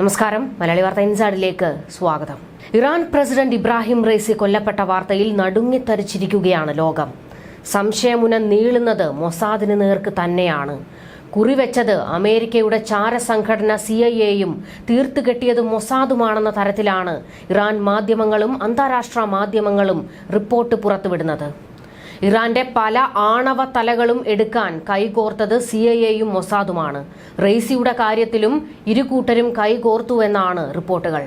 നമസ്കാരം. മലയാളി വാർത്ത ഇൻസൈഡിലേക്ക് സ്വാഗതം. ഇറാൻ പ്രസിഡന്റ് ഇബ്രാഹിം റൈസി കൊല്ലപ്പെട്ട വാർത്തയിൽ നടുങ്ങിത്തരിച്ചിരിക്കുകയാണ് ലോകം. സംശയമുന നീളുന്നത് മൊസാദിന് നേർക്ക് തന്നെയാണ്. കുറിവെച്ചത് അമേരിക്കയുടെ ചാരസംഘടന സി ഐ എയും തീർത്തുകെട്ടിയത് മൊസാദുമാണെന്ന തരത്തിലാണ് ഇറാൻ മാധ്യമങ്ങളും അന്താരാഷ്ട്ര മാധ്യമങ്ങളും റിപ്പോർട്ട് പുറത്തുവിടുന്നത്. ഇറാന്റെ പല ആണവ തലകളും എടുക്കാൻ കൈകോർത്തത് സി ഐ എയും മൊസാദുമാണ്. റെയ്സിയുടെ കാര്യത്തിലും ഇരുകൂട്ടരും കൈകോർത്തുവെന്നാണ് റിപ്പോർട്ടുകൾ.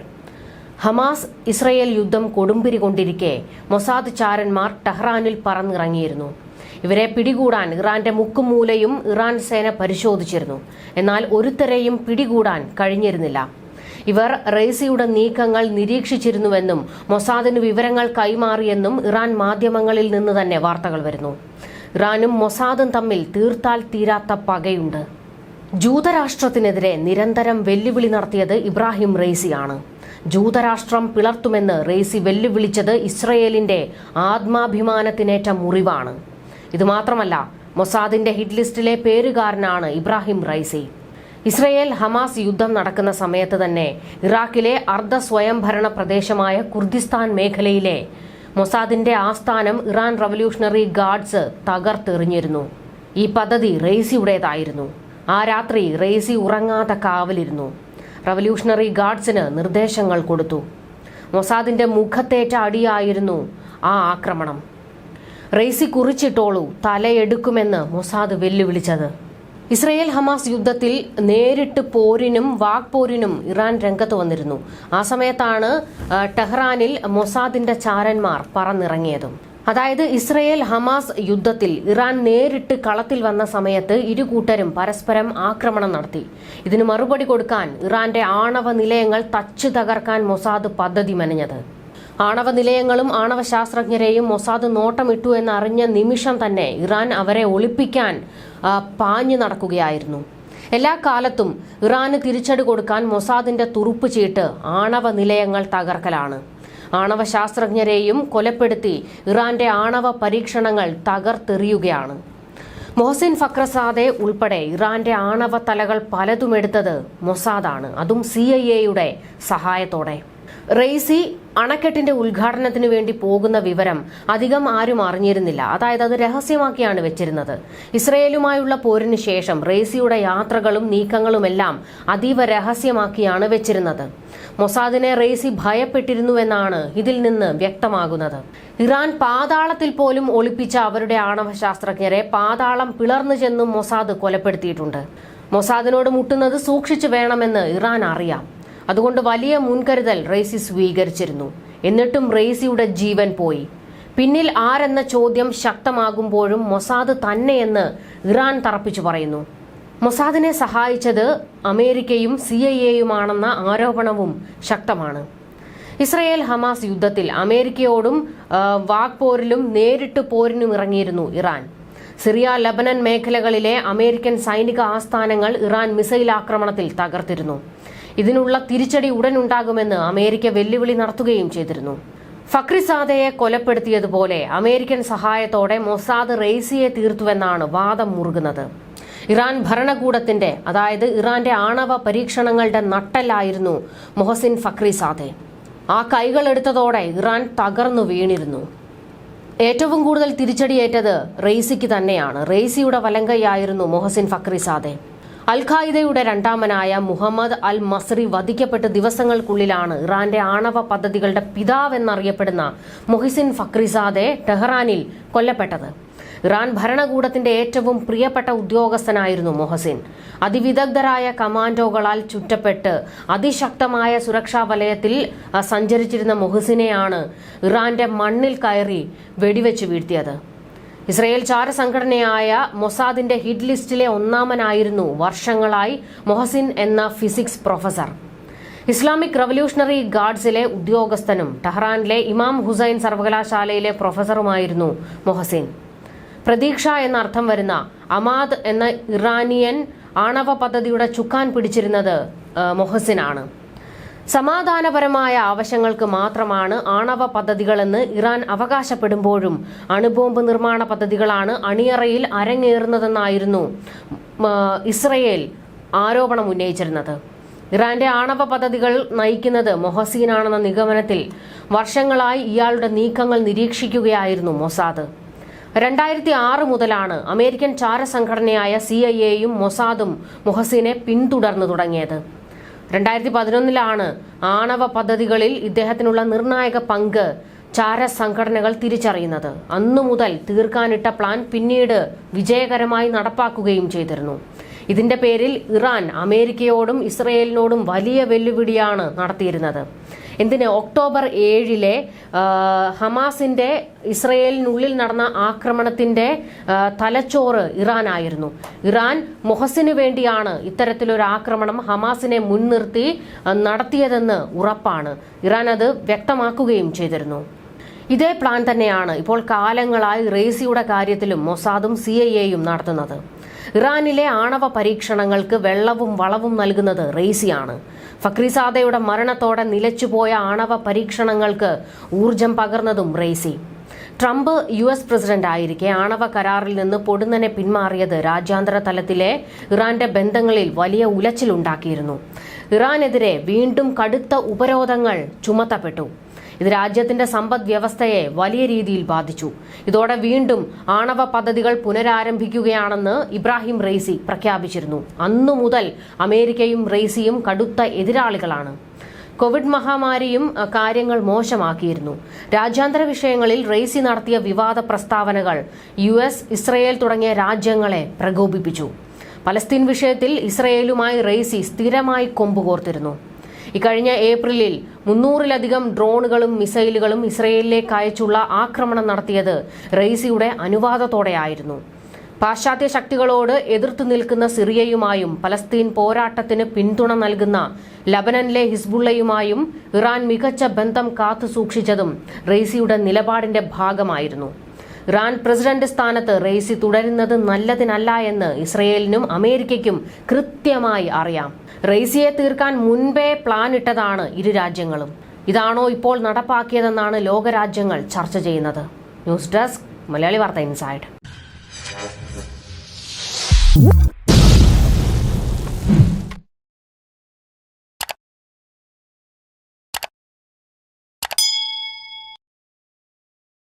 ഹമാസ് ഇസ്രയേൽ യുദ്ധം കൊടുമ്പിരി കൊണ്ടിരിക്കെ മൊസാദ് ചാരന്മാർ ടെഹ്റാനിൽ പറന്നിറങ്ങിയിരുന്നു. ഇവരെ പിടികൂടാൻ ഇറാന്റെ മുക്കുമൂലയും ഇറാൻ സേന പരിശോധിച്ചിരുന്നു. എന്നാൽ ഒരുത്തരെയും പിടികൂടാൻ കഴിഞ്ഞിരുന്നില്ല. ഇവർ റെയ്സിയുടെ നീക്കങ്ങൾ നിരീക്ഷിച്ചിരുന്നുവെന്നും മൊസാദിന് വിവരങ്ങൾ കൈമാറിയെന്നും ഇറാൻ മാധ്യമങ്ങളിൽ നിന്ന് തന്നെ വാർത്തകൾ വരുന്നു. ഇറാനും മൊസാദും തമ്മിൽ തീർത്താൽ തീരാത്ത പകയുണ്ട്. ജൂതരാഷ്ട്രത്തിനെതിരെ നിരന്തരം വെല്ലുവിളി നടത്തിയത് ഇബ്രാഹിം റെയ്സിയാണ്. ജൂതരാഷ്ട്രം പിളർത്തുമെന്ന് റെയ്സി വെല്ലുവിളിച്ചത് ഇസ്രയേലിന്റെ ആത്മാഭിമാനത്തിനേറ്റ മുറിവാണ്. ഇതുമാത്രമല്ല മൊസാദിന്റെ ഹിറ്റ് ലിസ്റ്റിലെ പേരുകാരനാണ് ഇബ്രാഹിം റൈസി ഇസ്രയേൽ ഹമാസ് യുദ്ധം നടക്കുന്ന സമയത്ത് തന്നെ ഇറാഖിലെ അർദ്ധ സ്വയംഭരണ പ്രദേശമായ കുർദിസ്ഥാൻ മേഖലയിലെ മൊസാദിന്റെ ആസ്ഥാനം ഇറാൻ റവല്യൂഷണറി ഗാർഡ്സ് തകർത്തെറിഞ്ഞിരുന്നു. ഈ പദ്ധതി റെയ്സിയുടേതായിരുന്നു. ആ രാത്രി റെയ്സി ഉറങ്ങാതെ കാവലിരുന്നു. റവല്യൂഷണറി ഗാർഡ്സിന് നിർദ്ദേശങ്ങൾ കൊടുത്തു. മൊസാദിന്റെ മുഖത്തേറ്റ അടിയായിരുന്നു ആ ആക്രമണം. റെയ്സി കുറിച്ചിട്ടോളൂ തലയെടുക്കുമെന്ന് മൊസാദ് വെല്ലുവിളിച്ചത്. ഇസ്രയേൽ ഹമാസ് യുദ്ധത്തിൽ നേരിട്ട് പോരിനും വാക്പോരിനും ഇറാൻ രംഗത്ത് വന്നിരുന്നു. ആ സമയത്താണ് ടെഹ്റാനിൽ മൊസാദിന്റെ ചാരന്മാർ പറന്നിറങ്ങിയതും. അതായത് ഇസ്രയേൽ ഹമാസ് യുദ്ധത്തിൽ ഇറാൻ നേരിട്ട് കളത്തിൽ വന്ന സമയത്ത് ഇരു കൂട്ടരും പരസ്പരം ആക്രമണം നടത്തി. ഇതിന് മറുപടി കൊടുക്കാൻ ഇറാന്റെ ആണവ നിലയങ്ങൾ തച്ചു തകർക്കാൻ മൊസാദ് പദ്ധതി മെനഞ്ഞത്. ആണവ നിലയങ്ങളും ആണവ ശാസ്ത്രജ്ഞരെയും മൊസാദ് നോട്ടമിട്ടു എന്നറിഞ്ഞ നിമിഷം തന്നെ ഇറാൻ അവരെ ഒളിപ്പിക്കാൻ പാഞ്ഞു നടക്കുകയായിരുന്നു. എല്ലാ കാലത്തും ഇറാന് തിരിച്ചടി കൊടുക്കാൻ മൊസാദിന്റെ തുറുപ്പ് ചീട്ട് ആണവ നിലയങ്ങൾ തകർക്കലാണ്. ആണവ ശാസ്ത്രജ്ഞരെയും കൊലപ്പെടുത്തി ഇറാന്റെ ആണവ പരീക്ഷണങ്ങൾ തകർത്തെറിയുകയാണ്. മൊഹസിൻ ഫക്രസാദെ ഉൾപ്പെടെ ഇറാന്റെ ആണവ തലകൾ പലതും എടുത്തത് മൊസാദാണ്. അതും സി ഐ എയുടെ സഹായത്തോടെ. റെയ്സി അണക്കെട്ടിന്റെ ഉദ്ഘാടനത്തിന് വേണ്ടി പോകുന്ന വിവരം അധികം ആരും അറിഞ്ഞിരുന്നില്ല. അതായത് അത് രഹസ്യമാക്കിയാണ് വെച്ചിരുന്നത്. ഇസ്രയേലുമായുള്ള പോരിന് ശേഷം റെയ്സിയുടെ യാത്രകളും നീക്കങ്ങളുമെല്ലാം അതീവ രഹസ്യമാക്കിയാണ് വെച്ചിരുന്നത്. മൊസാദിനെ റെയ്സി ഭയപ്പെട്ടിരുന്നുവെന്നാണ് ഇതിൽ നിന്ന് വ്യക്തമാകുന്നത്. ഇറാൻ പാതാളത്തിൽ പോലും ഒളിപ്പിച്ച അവരുടെ ആണവ ശാസ്ത്രജ്ഞരെ പാതാളം പിളർന്നു ചെന്നും മൊസാദ് കൊലപ്പെടുത്തിയിട്ടുണ്ട്. മൊസാദിനോട് മുട്ടുന്നത് സൂക്ഷിച്ചു വേണമെന്ന് ഇറാൻ അറിയാം. അതുകൊണ്ട് വലിയ മുൻകരുതൽ റെയ്സി സ്വീകരിച്ചിരുന്നു. എന്നിട്ടും റെയ്സിയുടെ ജീവൻ പോയി. പിന്നിൽ ആരെന്ന ചോദ്യം ശക്തമാകുമ്പോഴും മൊസാദ് തന്നെയെന്ന് ഇറാൻ തറപ്പിച്ചു പറയുന്നു. മൊസാദിനെ സഹായിച്ചത് അമേരിക്കയും സി ഐ എയുമാണെന്ന ആരോപണവും ശക്തമാണ്. ഇസ്രയേൽ ഹമാസ് യുദ്ധത്തിൽ അമേരിക്കയോടും വാക്പോരിലും നേരിട്ട് പോരിനും ഇറങ്ങിയിരുന്നു ഇറാൻ. സിറിയ ലബനൻ മേഖലകളിലെ അമേരിക്കൻ സൈനിക ആസ്ഥാനങ്ങൾ ഇറാൻ മിസൈൽ ആക്രമണത്തിൽ തകർത്തിരുന്നു. ഇതിനുള്ള തിരിച്ചടി ഉടൻ ഉണ്ടാകുമെന്ന് അമേരിക്ക വെല്ലുവിളി നടത്തുകയും ചെയ്തിരുന്നു. ഫക്രിസാദയെ കൊലപ്പെടുത്തിയതുപോലെ അമേരിക്കൻ സഹായത്തോടെ മൊസാദ് റെയ്സിയെ തീർത്തുവെന്നാണ് വാദം മുറുകുന്നത്. ഇറാൻ ഭരണകൂടത്തിന്റെ അതായത് ഇറാന്റെ ആണവ പരീക്ഷണങ്ങളുടെ നട്ടലായിരുന്നു മൊഹസിൻ ഫക്രിസാദെ. ആ കൈകൾ എടുത്തതോടെ ഇറാൻ തകർന്നു വീണിരുന്നു. ഏറ്റവും കൂടുതൽ തിരിച്ചടിയേറ്റത് റെയ്സിക്ക് തന്നെയാണ്. റെയ്സിയുടെ വലങ്കയായിരുന്നു മൊഹസിൻ ഫക്രിസാദെ. അൽ ഖായിദയുടെ രണ്ടാമനായ മുഹമ്മദ് അൽ മസ്രി വധിക്കപ്പെട്ട ദിവസങ്ങൾക്കുള്ളിലാണ് ഇറാന്റെ ആണവ പദ്ധതികളുടെ പിതാവെന്നറിയപ്പെടുന്ന മൊഹിസിൻ ഫക്രിസാദെ ടെഹ്റാനിൽ കൊല്ലപ്പെട്ടത്. ഇറാൻ ഭരണകൂടത്തിന്റെ ഏറ്റവും പ്രിയപ്പെട്ട ഉദ്യോഗസ്ഥനായിരുന്നു മൊഹസിൻ. അതിവിദഗ്ധരായ കമാൻഡോകളാൽ ചുറ്റപ്പെട്ട് അതിശക്തമായ സുരക്ഷാ വലയത്തിൽ സഞ്ചരിച്ചിരുന്ന മൊഹസിനെയാണ് ഇറാന്റെ മണ്ണിൽ കയറി വെടിവെച്ച് വീഴ്ത്തിയത്. ഇസ്രയേൽ ചാരസംഘടനയായ മൊസാദിന്റെ ഹിറ്റ് ലിസ്റ്റിലെ ഒന്നാമനായിരുന്നു വർഷങ്ങളായി മൊഹസിൻ എന്ന ഫിസിക്സ് പ്രൊഫസർ. ഇസ്ലാമിക് റവല്യൂഷണറി ഗാർഡ്സിലെ ഉദ്യോഗസ്ഥനും ടെഹ്റാനിലെ ഇമാം ഹുസൈൻ സർവകലാശാലയിലെ പ്രൊഫസറുമായിരുന്നു മൊഹസിൻ. പ്രതീക്ഷ എന്നർത്ഥം വരുന്ന അമാദ് എന്ന ഇറാനിയൻ ആണവ പദ്ധതിയുടെ ചുക്കാൻ പിടിച്ചിരുന്നത് മൊഹസിനാണ്. സമാധാനപരമായ ആവശ്യങ്ങൾക്ക് മാത്രമാണ് ആണവ പദ്ധതികളെന്ന് ഇറാൻ അവകാശപ്പെടുമ്പോഴും അണുബോംബ് നിർമ്മാണ പദ്ധതികളാണ് അണിയറയിൽ അരങ്ങേറുന്നതെന്നായിരുന്നു ഇസ്രയേൽ ആരോപണം ഉന്നയിച്ചിരുന്നത്. ഇറാന്റെ ആണവ പദ്ധതികൾ നയിക്കുന്നത് മൊഹസീനാണെന്ന നിഗമനത്തിൽ വർഷങ്ങളായി ഇയാളുടെ നീക്കങ്ങൾ നിരീക്ഷിക്കുകയായിരുന്നു മൊസാദ്. രണ്ടായിരത്തി ആറ് മുതലാണ് അമേരിക്കൻ ചാരസംഘടനയായ സി ഐ എയും മൊസാദും മൊഹസീനെ പിന്തുടർന്നു തുടങ്ങിയത്. രണ്ടായിരത്തി പതിനൊന്നിലാണ് ആണവ പദ്ധതികളിൽ ഇദ്ദേഹത്തിനുള്ള നിർണായക പങ്ക് ചാര സംഘടനകൾ തിരിച്ചറിയുന്നത്. അന്നു മുതൽ തീർക്കാനിട്ട പ്ലാൻ പിന്നീട് വിജയകരമായി നടപ്പാക്കുകയും ചെയ്തിരുന്നു. ഇതിന്റെ പേരിൽ ഇറാൻ അമേരിക്കയോടും ഇസ്രയേലിനോടും വലിയ വെല്ലുവിളിയാണ് നടത്തിയിരുന്നത്. എന്തിന് ഒക്ടോബർ ഏഴിലെ ഹമാസിന്റെ ഇസ്രയേലിനുള്ളിൽ നടന്ന ആക്രമണത്തിന്റെ തലച്ചോറ് ഇറാനായിരുന്നു. ഇറാൻ മൊഹസിന് വേണ്ടിയാണ് ഇത്തരത്തിലൊരു ആക്രമണം ഹമാസിനെ മുൻനിർത്തി നടത്തിയതെന്ന് ഉറപ്പാണ്. ഇറാൻ അത് വ്യക്തമാക്കുകയും ചെയ്തിരുന്നു. ഇതേ പ്ലാൻ തന്നെയാണ് ഇപ്പോൾ കാലങ്ങളായി റേസിയുടെ കാര്യത്തിലും മൊസാദും സി നടത്തുന്നത്. ഇറാനിലെ ആണവ പരീക്ഷണങ്ങൾക്ക് വെള്ളവും വളവും നൽകുന്നത് റെയ്സിയാണ് ഫക്രിസാദയുടെ മരണത്തോടെ നിലച്ചുപോയ ആണവ പരീക്ഷണങ്ങൾക്ക് ഊർജം പകർന്നതും Raisi Trump U S president ആയിരിക്കെ ആണവ കരാറിൽ നിന്ന് പൊടുന്നനെ പിന്മാറിയത് രാജ്യാന്തര തലത്തിലെ ഇറാന്റെ ബന്ധങ്ങളിൽ വലിയ ഉലച്ചിലുണ്ടാക്കിയിരുന്നു. ഇറാനെതിരെ വീണ്ടും കടുത്ത ഉപരോധങ്ങൾ ചുമത്തപ്പെട്ടു. ഇത് രാജ്യത്തിന്റെ സമ്പദ് വ്യവസ്ഥയെ വലിയ രീതിയിൽ ബാധിച്ചു. ഇതോടെ വീണ്ടും ആണവ പദ്ധതികൾ പുനരാരംഭിക്കുകയാണെന്ന് ഇബ്രാഹിം റെയ്സി പ്രഖ്യാപിച്ചിരുന്നു. അന്നു മുതൽ അമേരിക്കയും റെയ്സിയും കടുത്ത എതിരാളികളാണ്. കോവിഡ് മഹാമാരിയും കാര്യങ്ങൾ മോശമാക്കിയിരുന്നു. രാജ്യാന്തര വിഷയങ്ങളിൽ റെയ്സി നടത്തിയ വിവാദ പ്രസ്താവനകൾ യു എസ് ഇസ്രയേൽ തുടങ്ങിയ രാജ്യങ്ങളെ പ്രകോപിപ്പിച്ചു. പലസ്തീൻ വിഷയത്തിൽ ഇസ്രയേലുമായി റെയ്സി സ്ഥിരമായി കൊമ്പുകോർത്തിരുന്നു. ഇക്കഴിഞ്ഞ ഏപ്രിലിൽ മുന്നൂറിലധികം ഡ്രോണുകളും മിസൈലുകളും ഇസ്രയേലിലേക്ക് അയച്ചുള്ള ആക്രമണം നടത്തിയത് റെയ്സിയുടെ അനുവാദത്തോടെയായിരുന്നു. പാശ്ചാത്യ ശക്തികളോട് എതിർത്തു നിൽക്കുന്ന സിറിയയുമായും പലസ്തീൻ പോരാട്ടത്തിന് പിന്തുണ നൽകുന്ന ലബനനിലെ ഹിസ്ബുള്ളയുമായും ഇറാൻ മികച്ച ബന്ധം കാത്തുസൂക്ഷിച്ചതും റെയ്സിയുടെ നിലപാടിന്റെ ഭാഗമായിരുന്നു. ഇറാൻ പ്രസിഡന്റ് സ്ഥാനത്ത് റെയ്സി തുടരുന്നത് നല്ലതിനല്ല എന്ന് ഇസ്രയേലിനും അമേരിക്കയ്ക്കും കൃത്യമായി അറിയാം. റെയ്സിയെ തീർക്കാൻ മുൻപേ പ്ലാൻ ഇട്ടതാണ് ഇരു രാജ്യങ്ങളും. ഇതാണോ ഇപ്പോൾ നടപ്പാക്കിയതെന്നാണ് ലോകരാജ്യങ്ങൾ ചർച്ച ചെയ്യുന്നത്. ന്യൂസ് ഡെസ്ക് മലയാളി വാർത്ത ഇൻസൈഡ്.